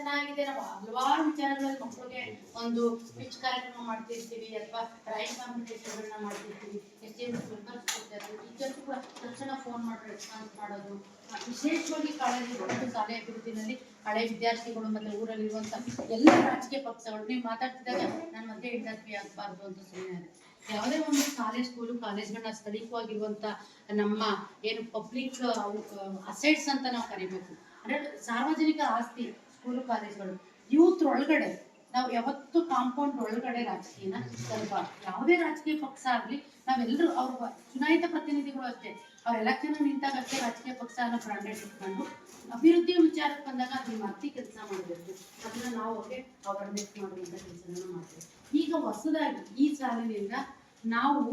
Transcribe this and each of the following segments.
ಚೆನ್ನಾಗಿದೆ. ನಾವು ಹಲವಾರು ವಿಚಾರಗಳಲ್ಲಿ ಮಕ್ಕಳಿಗೆ ಒಂದು ಪಿಚ್ ಕಾರ್ಯಕ್ರಮ ಮಾಡ್ತಿರ್ತೀವಿ ಅಥವಾ ಡ್ರಾಯಿಂಗ್ ಕಾಂಪಿಟೇಷನ್ಗಳನ್ನ ಮಾಡ್ತಿರ್ತೀವಿ. ಎಸ್ ಎಂ ಟೀಚರ್ಸ್ ಕೂಡ ತಕ್ಷಣ ಫೋನ್ ಮಾಡಿ ರೆಸ್ಪಾನ್ಸ್ ಮಾಡೋದು ವಿಶೇಷವಾಗಿ ಕಾಲೇಜು ದೊಡ್ಡ ಶಾಲೆ ಅಭಿವೃದ್ಧಿನಲ್ಲಿ ಹಳೆ ವಿದ್ಯಾರ್ಥಿಗಳು ಮತ್ತೆ ಊರಲ್ಲಿರುವಂತ ಎಲ್ಲ ರಾಜಕೀಯ ಪಕ್ಷಗಳು, ನೀವು ಮಾತಾಡ್ತಿದ್ದಾಗ ನನ್ನ ಮತ್ತೆ ಇಂಡಸ್ಟ್ರಿ ಆಗಬಾರ್ದು ಅಂತ ಸುಮ್ಮನೆ ಯಾವುದೇ ಒಂದು ಕಾಲೇಜ್ ಸ್ಕೂಲು ಕಾಲೇಜ್ಗಳನ್ನ ಸ್ಥಳೀಯವಾಗಿರುವಂತ ನಮ್ಮ ಏನು ಪಬ್ಲಿಕ್ ಅಸೆಟ್ಸ್ ಅಂತ ನಾವು ಕರಿಬೇಕು. ಅಂದ್ರೆ ಸಾರ್ವಜನಿಕ ಆಸ್ತಿ ಸ್ಕೂಲು ಕಾಲೇಜ್ಗಳು ಯೂತ್ ಒಳಗಡೆ, ನಾವು ಯಾವತ್ತು ಕಾಂಪೌಂಡ್ ಒಳಗಡೆ ರಾಜಕೀಯನ ಸ್ವಲ್ಪ ಯಾವುದೇ ರಾಜಕೀಯ ಪಕ್ಷ ಆಗ್ಲಿ ನಾವೆಲ್ಲರೂ ಅವ್ರ ಚುನಾಯಿತ ಪ್ರತಿನಿಧಿಗಳು ಅಷ್ಟೇ. ಅವ್ರ ಎಲೆಕ್ಷನ್ ನಿಂತಾಗ ಅಷ್ಟೇ ರಾಜಕೀಯ ಪಕ್ಷ ಅನ್ನೋ ಬ್ರಾಂಡೆಡ್ ಇಟ್ಕೊಂಡು ಅಭಿವೃದ್ಧಿ ವಿಚಾರಕ್ಕೆ ಬಂದಾಗ ಅದು ಅತಿ ಕೆಲಸ ಮಾಡಬೇಕು. ಅದನ್ನ ನಾವು ಅವ್ರಿಗೆ ಅವೇರ್ನೆಸ್ ಮಾಡುವಂಥ ಕೆಲಸನ ಮಾಡ್ತೇವೆ ಈಗ ಹೊಸದಾಗಿ ಈ ಸಾಲಿನಿಂದ ನಾವು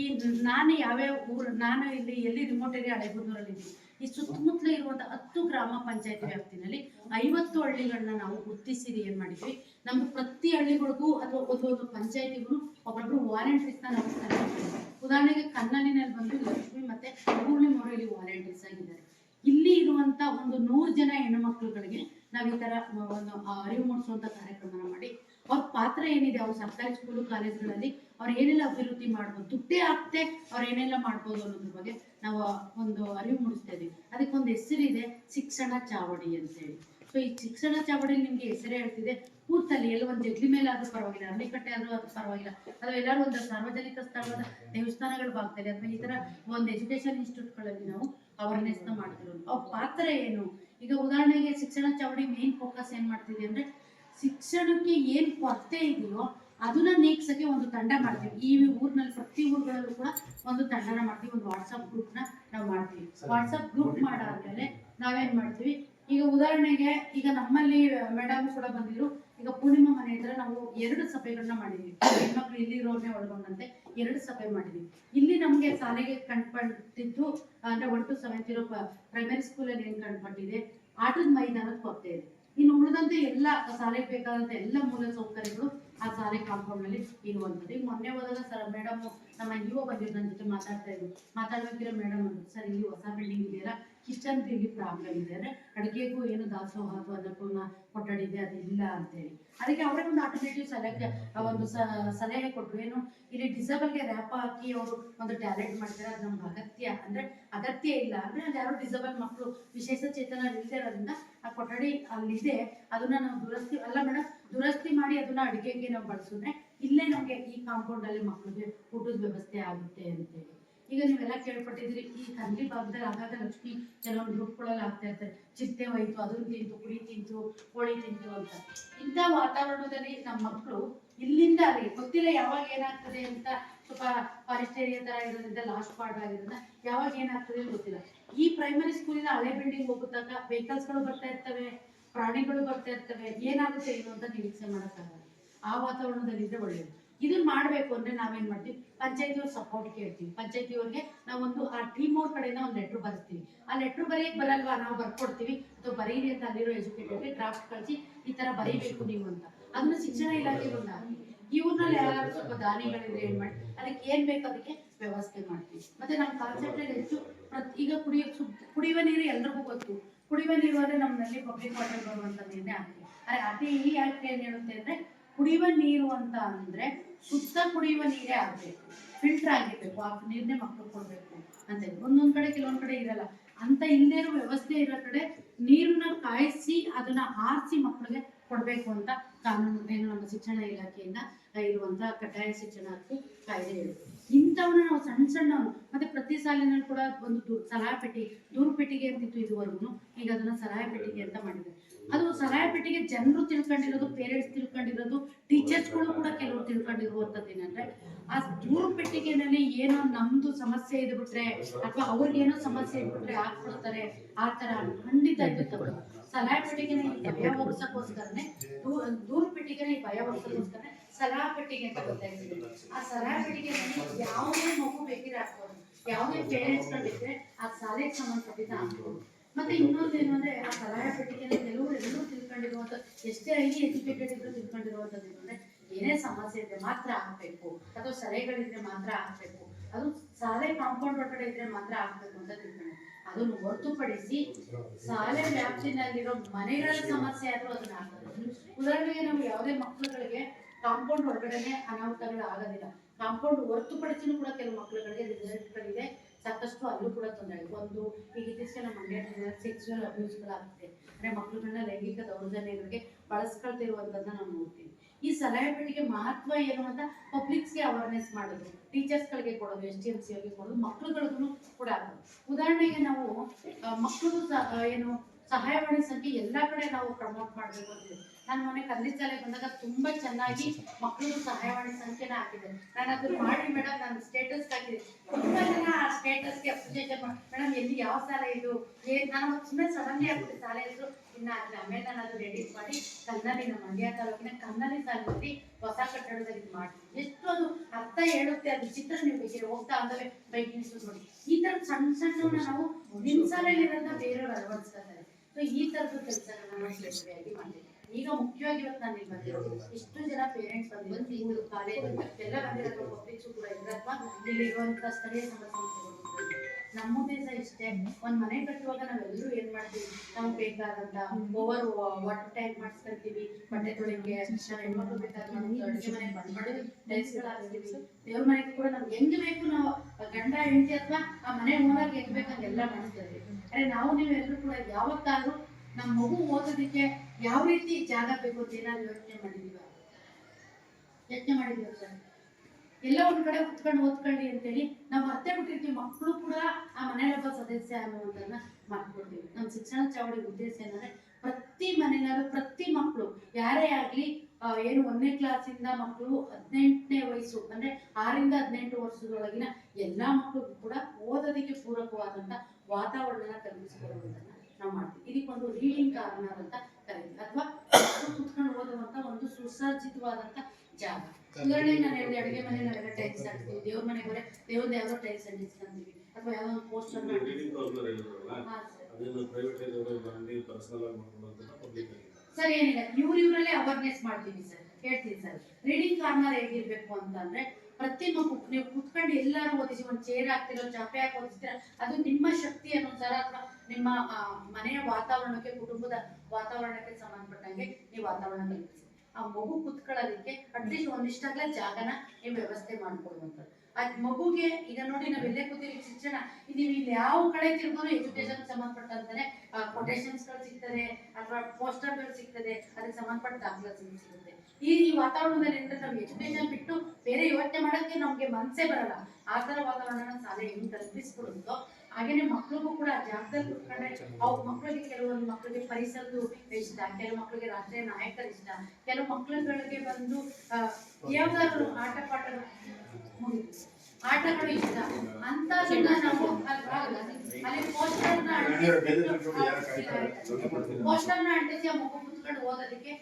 ಈ ನಾನು ಯಾವ್ಯಾವ ಊರು, ನಾನು ಇಲ್ಲಿ ಎಲ್ಲಿ ರಿಮೋಟ್ ಏರಿಯಾ ಹಳೆಬೂರಿನಲ್ಲಿ ಇದ್ದೀನಿ ಈ ಸುತ್ತಮುತ್ತಲ ಇರುವಂತ ಹತ್ತು ಗ್ರಾಮ ಪಂಚಾಯತ್ ವ್ಯಾಪ್ತಿನಲ್ಲಿ ಐವತ್ತು ಹಳ್ಳಿಗಳನ್ನ ನಾವು ಗುರ್ತಿಸಿರಿ, ಏನ್ ಮಾಡಿದ್ವಿ? ನಮ್ದು ಪ್ರತಿ ಹಳ್ಳಿಗಳಿಗೂ ಅಥವಾ ಒಂದೊಂದು ಪಂಚಾಯತಿಗೂ ಒಬ್ಬೊಬ್ರು ವಾರಂಟೀಸ್ ನಾವು ಉದಾಹರಣೆಗೆ ಕನ್ನಲಿನಲ್ಲಿ ಬಂದು ಲಕ್ಷ್ಮಿ ಮತ್ತೆ ಪೂರ್ಣಿಮವರು ಇಲ್ಲಿ ವಾಲಂಟಿಯರ್ಸ್ ಆಗಿದ್ದಾರೆ. ಇಲ್ಲಿ ಇರುವಂತ ಒಂದು ನೂರು ಜನ ಹೆಣ್ಣು ಮಕ್ಕಳುಗಳಿಗೆ ನಾವು ಈ ತರ ಒಂದು ಅರಿವು ಮೂಡಿಸುವಂತ ಕಾರ್ಯಕ್ರಮನ ಮಾಡಿ ಅವ್ರ ಪಾತ್ರ ಏನಿದೆ, ಅವ್ರ ಸರ್ಕಾರಿ ಸ್ಕೂಲು ಕಾಲೇಜುಗಳಲ್ಲಿ ಅವ್ರು ಏನೆಲ್ಲ ಅಭಿವೃದ್ಧಿ ಮಾಡ್ಬೋದು, ದುಡ್ಡೇ ಆಗ್ತೆ ಅವ್ರು ಏನೆಲ್ಲ ಮಾಡ್ಬೋದು ಅನ್ನೋದ್ರ ಬಗ್ಗೆ ನಾವು ಒಂದು ಅರಿವು ಮೂಡಿಸ್ತಾ ಇದೀವಿ. ಅದಕ್ಕೊಂದು ಹೆಸರಿದೆ ಶಿಕ್ಷಣ ಚಾವಡಿ ಅಂತೇಳಿ. ಸೊ ಈ ಶಿಕ್ಷಣ ಚಾವಡಿ ನಿಮ್ಗೆ ಹೆಸರೇ ಹೇಳ್ತಿದೆ. ಕೂತಲ್ಲಿ ಎಲ್ಲ ಒಂದು ಜಗ್ಲಿ ಮೇಲೆ ಆದ್ರೂ ಪರವಾಗಿಲ್ಲ ಅರಳಿಕಟ್ಟೆ ಆದ್ರೂ ಅದು ಪರವಾಗಿಲ್ಲ. ಅಥವಾ ಎಲ್ಲರೂ ಒಂದು ಸಾರ್ವಜನಿಕ ಸ್ಥಳವಾದ ದೇವಸ್ಥಾನಗಳ ಭಾಗದಲ್ಲಿ ಅಥವಾ ಈ ತರ ಒಂದು ಎಜುಕೇಶನ್ ಇನ್ಸ್ಟಿಟ್ಯೂಟ್ಗಳಲ್ಲಿ ನಾವು ಅವೇರ್ನೆಸ್ನ ಮಾಡ್ತಿರೋದು. ಅವ್ರ ಪಾತ್ರ ಏನು? ಈಗ ಉದಾಹರಣೆಗೆ ಶಿಕ್ಷಣ ಚಾವಡಿ ಮೇನ್ ಫೋಕಸ್ ಏನ್ ಮಾಡ್ತಿದೆ ಅಂದ್ರೆ ಶಿಕ್ಷಣಕ್ಕೆ ಏನ್ ಕೊರತೆ ಇದೆಯೋ ಅದನ್ನ ನೀಗ್ಸಕ್ಕೆ ಒಂದು ತಂಡ ಮಾಡ್ತೀವಿ. ಈ ಊರಿನಲ್ಲಿ ಪ್ರತಿ ಊರುಗಳಲ್ಲೂ ಕೂಡ ಒಂದು ತಂಡನ ಮಾಡ್ತೀವಿ. ಒಂದು ವಾಟ್ಸಪ್ ಗ್ರೂಪ್ನ ನಾವು ಮಾಡ್ತೀವಿ. ವಾಟ್ಸಪ್ ಗ್ರೂಪ್ ಮಾಡಾದ್ಮೇಲೆ ನಾವೇನ್ ಮಾಡ್ತೀವಿ? ಈಗ ಉದಾಹರಣೆಗೆ ಈಗ ನಮ್ಮಲ್ಲಿ ಮೇಡಮ್ ಕೂಡ ಬಂದಿದ್ರು. ಈಗ ಪೂರ್ಣಿಮಾ ಮನೆ ಹತ್ರ ನಾವು ಎರಡು ಸಭೆಗಳನ್ನ ಮಾಡಿದ್ವಿ. ಹೆಣ್ಮಕ್ಳು ಇಲ್ಲಿರೋನೆ ಒಳಗೊಂಡಂತೆ ಎರಡು ಸಭೆ ಮಾಡಿದ್ವಿ. ಇಲ್ಲಿ ನಮ್ಗೆ ಶಾಲೆಗೆ ಕಂಡುಪಟ್ಟಿದ್ದು ಅಂದ್ರೆ ಒನ್ ಟು ಸೆವೆಂತ್ ಇರೋ ಪ್ರೈಮರಿ ಸ್ಕೂಲಲ್ಲಿ ಏನ್ ಕಂಡುಪಟ್ಟಿದೆ ಆಟದ ಮೈದಾನದ ಕೊರತೆ ಇದೆ. ಇನ್ನು ಉಳಿದಂತೆ ಎಲ್ಲ ಶಾಲೆಗೆ ಬೇಕಾದಂತ ಎಲ್ಲ ಮೂಲ ಸೌಕರ್ಯಗಳು ಆ ಶಾಲೆ ಕಾಂಪೌಂಡ್ನಲ್ಲಿ ಇರುವಂತದ್ದು ಈಗ ಮೊನ್ನೆ ಹೋದಾಗ ಸರ್ ಮೇಡಮ್ ನಮ್ಮ ಇಒ ನನ್ನ ಜೊತೆ ಮಾತಾಡ್ತಾ ಇದ್ರು. ಮಾತಾಡ್ಬೇಕಿರೋ ಮೇಡಮ್ ಸರ್ ಇಲ್ಲಿ ಹೊಸ ಬಿಲ್ಡಿಂಗ್ ಇದೆಯಲ್ಲ ಕಿಚನ್ ಇಲ್ಲಿ ಪ್ರಾಬ್ಲಮ್ ಇದೆ ಅಂದ್ರೆ ಅಡುಗೆಗೂ ಏನು ದಾಸೋಹ ಅಥವಾ ಕೊಠಡಿ ಇದೆ ಅದು ಇಲ್ಲ ಅಂತೇಳಿ. ಅದಕ್ಕೆ ಅವರೇ ಒಂದು ಆಲ್ಟರ್ನೇಟಿವ್ ಸಲಹೆ ಒಂದು ಸಲಹೆ ಕೊಟ್ಟರು ಏನು? ಇಲ್ಲಿ ಡಿಸೇಬಲ್ಗೆ ರ್ಯಾಪ್ ಹಾಕಿ ಅವರು ಒಂದು ಟ್ಯಾಲೆಂಟ್ ಮಾಡ್ತಾರೆ, ಅದು ನಮ್ಗೆ ಅಗತ್ಯ. ಅಂದ್ರೆ ಅಗತ್ಯ ಇಲ್ಲ ಅಂದ್ರೆ ಅಲ್ಲಿ ಯಾರು ಡಿಸೇಬಲ್ ಮಕ್ಕಳು ವಿಶೇಷ ಚೇತನ ಇಲ್ಲದೆ ಇರೋದ್ರಿಂದ ಆ ಕೊಠಡಿ ಅಲ್ಲಿದೆ. ಅದನ್ನ ನಾವು ದುರಸ್ತಿ, ಅಲ್ಲ ಮೇಡಮ್ ದುರಸ್ತಿ ಮಾಡಿ ಅದನ್ನ ಅಡುಗೆಗೆ ನಾವು ಬಳಸಿದ್ರೆ ಇಲ್ಲೇ ನಮಗೆ ಈ ಕಾಂಪೌಂಡ್ ಅಲ್ಲಿ ಮಕ್ಕಳಿಗೆ ಊಟದ ವ್ಯವಸ್ಥೆ ಆಗುತ್ತೆ ಅಂತೇಳಿ. ಈಗ ನೀವೆಲ್ಲ ಕೇಳ್ಪಟ್ಟಿದ್ರಿ ಈ ಕನ್ನಡಿ ಭಾಗದಲ್ಲಿ ಆಗಾಗ ಲಕ್ಷ್ಮಿ ಕೆಲವೊಂದು ರೂಪಗಳಲ್ಲಿ ಆಗ್ತಾ ಇರ್ತಾರೆ ಚಿತ್ತೆ ಹೋಯ್ತು, ಅದನ್ನ ತಿಂತು ಕುಡಿ ತಿಂತು, ಕೋಳಿ ತಿಂತು ಅಂತ. ಇಂಥ ವಾತಾವರಣದಲ್ಲಿ ನಮ್ಮ ಮಕ್ಕಳು ಇಲ್ಲಿಂದ ಅಲ್ಲಿ, ಗೊತ್ತಿಲ್ಲ ಯಾವಾಗ ಏನಾಗ್ತದೆ ಅಂತ ಸ್ವಲ್ಪ ಫಾರೆಸ್ಟ್ ತರ ಇರೋದ್ರಿಂದ ಲಾಸ್ಟ್ ಪಾರ್ಟ್ ಆಗಿರೋದ್ರಿಂದ ಯಾವಾಗ ಏನಾಗ್ತದೆ ಗೊತ್ತಿಲ್ಲ. ಈ ಪ್ರೈಮರಿ ಸ್ಕೂಲಿನ ಹಳೆ ಬಿಲ್ಡಿಂಗ್ ಹೋಗುತ್ತಾಗ ವೆಹಿಕಲ್ಸ್ಗಳು ಬರ್ತಾ ಇರ್ತವೆ, ಪ್ರಾಣಿಗಳು ಬರ್ತಾ ಇರ್ತವೆ, ಏನಾಗುತ್ತೆ ಏನು ಅಂತ ನಿರೀಕ್ಷೆ ಮಾಡೋಕ್ಕಾಗಲ್ಲ. ಆ ವಾತಾವರಣದಲ್ಲಿ ಇದ್ರೆ ಒಳ್ಳೇದು. ಇದನ್ನ ಮಾಡ್ಬೇಕು ಅಂದ್ರೆ ನಾವೇನ್ ಮಾಡ್ತೀವಿ? ಪಂಚಾಯತಿಯವ್ರ ಸಪೋರ್ಟ್ ಕೇಳ್ತೀವಿ. ಪಂಚಾಯತಿಯವ್ರಿಗೆ ನಾವೊಂದು ಆ ಟೀಮ್ ಅವ್ರ ಕಡೆಯಿಂದ ಒಂದು ಲೆಟ್ರ್ ಬರ್ತೀವಿ ಆ ಲೆಟ್ರ್ ಬರೆಯಕ್ ಬರಲ್ವಾ? ನಾವು ಬರ್ಕೊಡ್ತೀವಿ. ಅಥವಾ ಬರೀರಿ ಅಂತ ಅಲ್ಲಿರೋ ಎಜುಕೇಟರ್ಗೆ ಡ್ರಾಫ್ಟ್ ಕಳಿಸಿ ಈ ತರ ಬರೀಬೇಕು ನೀವು ಅಂತ. ಅದನ್ನ ಶಿಕ್ಷಣ ಇಲಾಖೆ ಇವ್ರನ್ನಲ್ಲಿ ಯಾರು ಸ್ವಲ್ಪ ದಾನಿಗಳಿದ್ರೆ ಏನ್ ಮಾಡಿ, ಅದಕ್ಕೆ ಏನ್ ಬೇಕು ಅದಕ್ಕೆ ವ್ಯವಸ್ಥೆ ಮಾಡ್ತೀವಿ. ಮತ್ತೆ ನಮ್ಮ ಕಾನ್ಸೆಪ್ಟ್ ಹೆಚ್ಚು ಈಗ ಕುಡಿಯೋ ಕುಡಿಯುವ ನೀರು ಎಲ್ರಿಗೂ ಗೊತ್ತು. ಕುಡಿಯುವ ನೀರು ಅಂದ್ರೆ ನಮ್ಮಲ್ಲಿ ಪಬ್ಲಿಕ್ ವಾಟರ್ ಬರುವಂತ ನೀರನ್ನೇ ಆಗ್ತದೆ. ಅದೇ ಈ ಯಾಕೆ ಏನ್ ಹೇಳುತ್ತೆ ಅಂದ್ರೆ ಕುಡಿಯುವ ನೀರು ಅಂತ ಅಂದ್ರೆ ಶುದ್ಧ ಕುಡಿಯುವ ನೀರೇ ಆಗ್ಬೇಕು. ಫಿಲ್ಟರ್ ಆಗಿರ್ಬೇಕು. ಆ ನೀರ್ನೇ ಮಕ್ಕಳು ಕೊಡ್ಬೇಕು ಅಂತ. ಒಂದೊಂದ್ ಕಡೆ, ಕೆಲವೊಂದ್ ಕಡೆ ಇರಲ್ಲ. ಅಂತ ಇಲ್ಲೇ ಇರೋ ವ್ಯವಸ್ಥೆ ಇರೋ ಕಡೆ ನೀರನ್ನ ಕಾಯಿಸಿ, ಅದನ್ನ ಆರಿಸಿ ಮಕ್ಕಳಿಗೆ ಕೊಡ್ಬೇಕು ಅಂತ ಕಾನೂನು, ಏನು ನಮ್ಮ ಶಿಕ್ಷಣ ಇಲಾಖೆಯಿಂದ ಇರುವಂತ ಕಡ್ಡಾಯ ಶಿಕ್ಷಣ ಹಕ್ಕು ಕಾಯ್ದೆ ಇದೆ ಇಂಥವನ್ನ ನಾವು ಸಣ್ಣ ಸಣ್ಣ ಮತ್ತೆ ಪ್ರತಿ ಸಾಲಿನಲ್ಲಿ ಕೂಡ ಒಂದು ಸಲಹಾ ಪೆಟ್ಟಿ ದೂರು ಪೆಟ್ಟಿಗೆ ಅಂತಿತ್ತು ಇದುವರೆಗೂ. ಈಗ ಅದನ್ನ ಸಲಹಾ ಪೆಟ್ಟಿಗೆ ಅಂತ ಮಾಡಿದ್ದಾರೆ. ಅದು ಸಲಹಾ ಪೆಟ್ಟಿಗೆ ಜನರು ತಿಳ್ಕೊಂಡಿರೋದು ಪೇರೆಂಟ್ಸ್ ತಿಳ್ಕೊಂಡಿರೋದು ಟೀಚರ್ಸ್ಗಳು ಕೂಡ ಕೆಲವರು ತಿಳ್ಕೊಂಡಿರುವಂತದ್ದು ಏನಂದ್ರೆ ಆ ದೂರು ಪೆಟ್ಟಿಗೆನಲ್ಲಿ ಏನೋ ನಮ್ದು ಸಮಸ್ಯೆ ಇದೆ ಬಿಟ್ರೆ ಅಥವಾ ಅವ್ರಿಗೇನೋ ಸಮಸ್ಯೆ ಇದ್ಬಿಟ್ರೆ ಹಾಕ್ಬಿಡ್ತಾರೆ, ಆ ತರ ಖಂಡಿತ ಇದು ಸಲಹಾ ಪೆಟ್ಟಿಗೆನ ಭಯ ಒಗ್ಸಕ್ಕೋಸ್ಕರನೇ ದೂರ್ ಪೆಟ್ಟಿಗೆನ ಭಯ ಒಗ್ಸಕ್ಕೋಸ್ಕರನೇ ಸಲಹಾ ಪೆಟ್ಟಿಗೆ ಅಂತ ಗೊತ್ತಾಗ್ತದೆ ಆ ಸಲಹಾ ಪೆಟ್ಟಿಗೆನಲ್ಲಿ ಯಾವುದೇ ಮಗು ಬೇಕಿದ್ರೆ ಯಾವುದೇ ಪೇರೆಂಟ್ಸ್ ಗಳಿದ್ರೆ ಆ ಶಾಲೆಗೆ ಸಂಬಂಧಪಟ್ಟಿದ್ದ ಹಾಕ್ಬೋದು. ಮತ್ತೆ ಇನ್ನೊಂದು ಏನು ಅಂದ್ರೆ ಆ ಸಲಹಾ ಪೆಟ್ಟಿಗೆನ ಕೆಲವರು ಎಲ್ಲರೂ ತಿಳ್ಕೊಂಡಿರುವಂತ ಎಷ್ಟೇ ಹೈಲಿ ಎಜುಕೇಟೆಡ್ ಇದ್ರು ತಿಳ್ಕೊಂಡಿರುವಂತದ್ದು ಅಂದ್ರೆ ಏನೇ ಸಮಸ್ಯೆ ಇದ್ರೆ ಮಾತ್ರ ಹಾಕ್ಬೇಕು. ಅಥವಾ ಸಲಹೆಗಳಿದ್ರೆ ಮಾತ್ರ ಹಾಕ್ಬೇಕು. ಅದು ಶಾಲೆ ಕಾಂಪೌಂಡ್ ಒಳಗಡೆ ಇದ್ರೆ ಮಾತ್ರ ಹಾಕ್ಬೇಕು ಅಂತ ತಿಳ್ಕೊಂಡೆ ಅದನ್ನು ಹೊರತುಪಡಿಸಿ ಶಾಲೆ ವ್ಯಾಪ್ತಿನಲ್ಲಿರೋ ಮನೆಗಳ ಸಮಸ್ಯೆ ಆದ್ರೂ ಅದನ್ನ ಆಗ್ತದೆ ಉದಾಹರಣೆಗೆ ನಾವು ಯಾವುದೇ ಮಕ್ಕಳುಗಳಿಗೆ ಕಾಂಪೌಂಡ್ ಹೊರಗಡೆನೆ ಅನಾಹುತಗಳು ಆಗೋದಿಲ್ಲ. ಕಾಂಪೌಂಡ್ ಹೊರತುಪಡಿಸಿನೂ ಕೂಡ ಕೆಲವು ಮಕ್ಕಳುಗಳಿಗೆ ರಿಸಲ್ಟ್ಗಳಿದೆ ಸಾಕಷ್ಟು ಅಲ್ಲೂ ಕೂಡ ತೊಂದರೆ ಒಂದು, ಈಗ ಇತ್ತೀಚೆಗೆ ನಮ್ಮ ಮಂಡ್ಯ ಸೆಕ್ಸುವಲ್ ಅಬ್ಯೂಸ್ಗಳಾಗ್ತಿದೆ ಅಂದ್ರೆ ಮಕ್ಕಳುಗಳನ್ನ ಲೈಂಗಿಕ ದೌರ್ಜನ್ಯಗಳಿಗೆ ಬಳಸ್ಕೊಳ್ತಿರುವಂತದ್ದನ್ನ ನಾವು ನೋಡ್ತೀವಿ. ಈ ಸಲಹೆ ಪೆಟ್ಟಿಗೆ ಮಹತ್ವ ಏನು ಅಂತ ಪಬ್ಲಿಕ್ಸ್ಗೆ ಅವೇರ್ನೆಸ್ ಮಾಡೋದು ಟೀಚರ್ಸ್ಗಳಿಗೆ ಕೊಡೋದು ಎಸ್ ಟಿ ಎಂ ಸಿ ಕೊಡೋದು ಮಕ್ಕಳುಗಳಿಗೂ ಕೂಡ ಆಗೋದು. ಉದಾಹರಣೆಗೆ ನಾವು ಮಕ್ಕಳು ಏನು ಸಹಾಯವಾಣಿ ಸಂಖ್ಯೆ ಎಲ್ಲ ಕಡೆ ನಾವು ಪ್ರಮೋಟ್ ಮಾಡಬೇಕು ಅಂತೀವಿ ನಾನು ಮೊನ್ನೆ ಕನ್ನಡ ಶಾಲೆಗೆ ಬಂದಾಗ ತುಂಬಾ ಚೆನ್ನಾಗಿ ಮಕ್ಕಳು ಸಹಾಯವಾಣಿ ಸಂಖ್ಯೆನ ಹಾಕಿದೆ ನಾನು ಅದನ್ನ ಮಾಡಿ ಮೇಡಮ್ ನಾನು ಸ್ಟೇಟಸ್ ಹಾಕಿದೆ ತುಂಬಾ ಜನ ಆ ಸ್ಟೇಟಸ್ಗೆ ಮೇಡಮ್ ಎಲ್ಲಿ ಯಾವ ಶಾಲೆ ಇದು? ಏನ್ ನಾನು ಸುಮ್ಮನೆ ಸಡನ್ಲಿ ಆಗ್ಬಿಟ್ಟು ಶಾಲೆ ಹೆಸರು. ಇನ್ನ ಅದ್ರ ಆಮೇಲೆ ನಾನು ಅದು ರೆಡಿ ಮಾಡಿ ಕನ್ನಡಿ ನಮ್ಮ ಮಂಡ್ಯ ತಾಲೂಕಿನ ಕನ್ನಡಿ ಶಾಲೆಯಲ್ಲಿ ಹೊಸ ಕಟ್ಟಡದಲ್ಲಿ ಇದು ಮಾಡ್ತೀನಿ ಎಷ್ಟು ಅದು ಅರ್ಥ ಹೇಳುತ್ತೆ ಅದು ಚಿತ್ರ ನೀವು ಬೇಕಿದ್ರೆ ಹೋಗ್ತಾ ಅಂದ್ರೆ ಬೈಕ್ ನೋಡಿ. ಈ ತರ ಸಣ್ಣ ಸಣ್ಣ ನಾವು ನಿಮ್ ಶಾಲೆಯಲ್ಲಿರೋದನ್ನ ಬೇರೆಯವ್ರು ಅಳವಡಿಸ್ತಾ ಸೊ ಈ ತರದ ಕೆಲಸ ಈಗ ಮುಖ್ಯವಾಗಿ ಇವತ್ತು ನಾನು ಇಲ್ಲಿ ಬಂದಿರೋದು, ಇಷ್ಟು ಜನ ಪೇರೆಂಟ್ಸ್ ಬಂದಿರೋದು ಸ್ಕೂಲ್ ಕಾಲೇಜ್ ಎಲ್ಲ ಬಂದಿರೋ ಪಬ್ಲಿಕ್ಸ್ ಕೂಡ ಇದ್ರೆ ಅಥವಾ ಇಲ್ಲಿ ಇರುವಂತ ಸ್ಥಳೀಯ ಇದೆ. ನಮ್ಮ ಉದ್ದೇಶ ಇಷ್ಟೇ. ಒಂದ್ ಮನೆ ಕಟ್ಟುವಾಗ ನಾವೆಲ್ಲರೂ ಏನ್ ಮಾಡ್ತೀವಿ? ನಮ್ಗೆ ಬೇಕಾದಂತ ಓವರ್ ವಾಟರ್ ಟ್ಯಾಂಕ್ ಮಾಡಿಸ್ಕೊಂತೀವಿ ಬಟ್ಟೆ ತೊಳಿಗೆ ಹೆಣ್ಮಕ್ಳು ಬೇಕಾದ್ರೆ ಅಡುಗೆ ಮನೆ ಬಂದ್ ಮಾಡಿ ಟೈಲ್ಸ್ಗಳು ದೇವ್ರ ಮನೆಗೆ ಕೂಡ ನಮ್ಗೆ ಹೆಂಗ್ ಬೇಕು ನಾವು? ಗಂಡ, ಹೆಂಡತಿ ಅಥವಾ ಆ ಮನೆ ಓನರ್ಗೆ ಹೆಂಗ್ ಎಲ್ಲಾ ಮಾಡಿಸ್ತೀವಿ ಅರೆ ನಾವು ನೀವೆಲ್ಲರೂ ಕೂಡ ಯಾವತ್ತಾದ್ರೂ ನಮ್ಮ ಮಗು ಓದೋದಕ್ಕೆ ಯಾವ ರೀತಿ ಜಾಗ ಬೇಕು ಅಂತ ಏನಾದ್ರು ಯೋಚನೆ ಮಾಡಿದೀವ ಯೋಚನೆ ಮಾಡಿದೀವ ಸರ್? ಎಲ್ಲ ಒಂದ್ ಕಡೆ ಕುತ್ಕೊಂಡು ಓದ್ಕೊಳ್ಳಿ ಅಂತೇಳಿ ನಾವು ಅತ್ತೆ ಬಿಟ್ಟಿರ್ತೀವಿ ಮಕ್ಕಳು ಕೂಡ ಆ ಮನೆಯೊಬ್ಬ ಸದಸ್ಯ ಅನ್ನುವಂಥದ್ದನ್ನ ಮರ್ತ್ಬಿಡ್ತೀವಿ ನಮ್ಮ ಶಿಕ್ಷಣ ಚಾವಡಿ ಉದ್ದೇಶ ಏನಂದ್ರೆ ಪ್ರತಿ ಮನೆಯಲ್ಲೂ ಪ್ರತಿ ಮಕ್ಕಳು ಯಾರೇ ಆಗ್ಲಿ ಏನು ಒಂದನೇ ಕ್ಲಾಸಿಂದ ಮಕ್ಕಳು ಹದಿನೆಂಟನೇ ವಯಸ್ಸು ಅಂದ್ರೆ ಆರಿಂದ ಹದಿನೆಂಟು ವರ್ಷದೊಳಗಿನ ಎಲ್ಲಾ ಮಕ್ಕಳಿಗೂ ಕೂಡ ಓದೋದಕ್ಕೆ ಪೂರಕವಾದಂತ ವಾತಾವರಣನ ಕಲ್ಪಿಸಿಕೊಡುವುದನ್ನ ನಾವು ಮಾಡ್ತೀವಿ. ಇದಕ್ಕೊಂದು ರೀಡಿಂಗ್ ಕಾರ್ನರ್ ಅಂತ ಕರೀತೀವಿ. ಅಥವಾ ಕುತ್ಕೊಂಡು ಓದುವಂತ ಒಂದು ಸುಸಜ್ಜಿತವಾದಂತ ಜಾಗ. ಉದಾಹರಣೆ ನಾನು ಹೇಳಿದೆ ಅಡುಗೆ ಮನೆ ನಾವೆಲ್ಲ ಟೈಲ್ಸ್ ಹಾಕ್ತೀವಿ. ದೇವ್ರ ಮನೆ ಹೋದ್ರೆ ದೇವ್ರದ್ದು ಯಾವ್ದೋ ಟೈಲ್ಸ್ ಅಂಟಿಸ್ಕೊಂತೀವಿ ಅಥವಾ ಯಾವ್ದೋ ಒಂದು ಪೋಸ್ಟರ್ ಬಂದು ಪರ್ಸನಲ್ ಆಗಿ ಮಾಡ್ಕೊಳ್ಳೋದನ್ನ ಪಬ್ಲಿಕ್ ಆಗಿ ಸರ್ ಏನಿಲ್ಲ ಇವ್ರ ಇವರಲ್ಲೇ ಅವೇರ್ನೆಸ್ ಮಾಡ್ತೀವಿ ಸರ್. ಹೇಳ್ತೀನಿ ಸರ್. ರೀಡಿಂಗ್ ಕಾರ್ನರ್ ಹೇಗಿರ್ಬೇಕು ಅಂತಂದ್ರೆ, ಪ್ರತಿ ಮಗು, ನೀವು ಕುತ್ಕೊಂಡು ಎಲ್ಲರೂ ಓದಿಸಿ, ಒಂದು ಚೇರ್ ಹಾಕ್ತಿರೋ, ಚಾಪೆ ಹಾಕಿ ಓದಿಸ್ತೀರ ಅದು ನಿಮ್ಮ ಶಕ್ತಿ ಅನುಸಾರ ಅಥವಾ ನಿಮ್ಮ ಮನೆಯ ವಾತಾವರಣಕ್ಕೆ, ಕುಟುಂಬದ ವಾತಾವರಣಕ್ಕೆ ಸಂಬಂಧಪಟ್ಟಂಗೆ ನೀವು ವಾತಾವರಣ ಕಲ್ಪಿಸಿ. ಆ ಮಗು ಕುತ್ಕೊಳ್ಳೋದಕ್ಕೆ ಅಟ್ಲೀಸ್ಟ್ ಒಂದಿಷ್ಟಾಗ್ಲೇ ಜಾಗನ ನೀವು ವ್ಯವಸ್ಥೆ ಮಾಡ್ಕೊಡುವಂಥದ್ದು ಆ ಮಗುಗೆ, ಈಗ ನೋಡಿ ನಾವ್ ಎಲ್ಲೇ ಶಿಕ್ಷಣ. ನೀವು ಇಲ್ಲಿ ಯಾವ ಕಡೆ ತಿರ್ಗೋರು ಎಜುಕೇಶನ್ ಸಂಬಂಧಪಟ್ಟಂತಾನೆ ಕೊಟೇಶನ್ಸ್ಗಳು ಸಿಗ್ತದೆ, ಅಥವಾ ಪೋಸ್ಟರ್ಗಳು ಸಿಗ್ತದೆ, ಅದಕ್ಕೆ ಸಂಬಂಧಪಟ್ಟ ದಾಖಲಾತಿ ಸಿಗುತ್ತೆ. ಈ ಈ ವಾತಾವರಣದಲ್ಲಿ ಏನಂದ್ರೆ ನಾವು ಎಜುಕೇಶನ್ ಬಿಟ್ಟು ಬೇರೆ ಯೋಚನೆ ಮಾಡಕ್ಕೆ ನಮ್ಗೆ ಮನಸ್ಸೇ ಬರಲ್ಲ. ಆ ತರ ವಾತಾವರಣ ಶಾಲೆ ಹೆಂಗ್ ಕಲ್ಪಿಸ್ಕೊಡುತ್ತೋ ಹಾಗೇನೆ ಮಕ್ಳಿಗೂ ಕೂಡ ಜಾಗದಲ್ಲಿ ಕುತ್ಕೊಂಡ್ರೆ ಅವ್ ಮಕ್ಳಿಗೆ ಕೆಲವೊಂದು ಮಕ್ಳಿಗೆ ಪರಿಸರದ್ದು ಇಷ್ಟ, ಕೆಲವು ಮಕ್ಕಳಿಗೆ ರಾಷ್ಟ್ರೀಯ ನಾಯಕರು ಇಷ್ಟ, ಕೆಲವು ಮಕ್ಳುಗಳಿಗೆ ಬಂದು ಯಾವ್ದಾದ್ರು ಆಟ ಮುಗಿತು. ಆಟಗಳು ಇಷ್ಟ ಅಂತ ನಾವು ಅಲ್ಲಿ ಪೋಸ್ಟರ್ ಅಲ್ಲಿ ಪೋಸ್ಟರ್ನ ಪೋಸ್ಟರ್ನ ಅಂಟಿಸಿ ಆ ಮಗು ಕುತ್ಕೊಂಡು ಓದೋದಕ್ಕೆ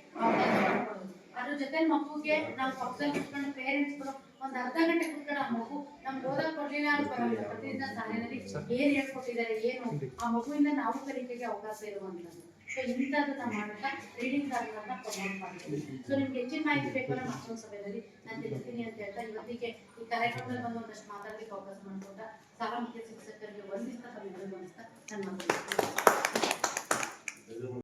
ಅದ್ರ ಜೊತೆ ಮಗುಗೆ ನಾವು ಪಕ್ಕದಲ್ಲಿ ಕುತ್ಕೊಂಡು ಪೇರೆಂಟ್ಸ್ಗಳು ಒಂದ್ ಅರ್ಧ ಗಂಟೆ ಕುತ್ಕೊಂಡು ಆ ಮಗು ನಮ್ಗೆ ಓದಕ್ ಕೊಡ್ಲಿಲ್ಲ ಅಂತ ಪ್ರತಿದಿನ ಶಾಲೆಯಲ್ಲಿ ಏನ್ ಹೇಳ್ಕೊಟ್ಟಿದ್ದಾರೆ ಏನು ಆ ಮಗುವಿಂದ ನಾವು ಕಲಿಕೆಗೆ ಅವಕಾಶ ಇರುವಂತದ್ದು ಸೊ ಇಂಥದ್ದನ್ನ ಮಾಡ್ತಾ ರೀಡಿಂಗ್ ಕಾರ್ಯಗಳನ್ನ ಪ್ರಮೋಟ್ ಮಾಡ್ತೀವಿ. ಸೊ ನಿಮ್ಗೆ ಹೆಚ್ಚಿನ ಮಾಹಿತಿ ಬೇಕು ಅಂದ್ರೆ ಮತ್ತೊಂದು ಸಭೆಯಲ್ಲಿ ನಾನು ತಿಳಿಸ್ತೀನಿ ಅಂತ ಹೇಳ್ತಾ ಇವತ್ತಿಗೆ ಈ ಕಾರ್ಯಕ್ರಮದಲ್ಲಿ ಬಂದು ಒಂದಷ್ಟು ಮಾತಾಡಿ ಅವಕಾಶ ಮಾಡಿಕೊಟ್ಟ ಶಾಲಾ ಮುಖ್ಯ ಶಿಕ್ಷಕರಿಗೆ ವಂದಿಸ್ತಾ ತಮ್ಮೆಲ್ಲರಿಗೂ ವಂದಿಸ್ತಾ ನನ್ನ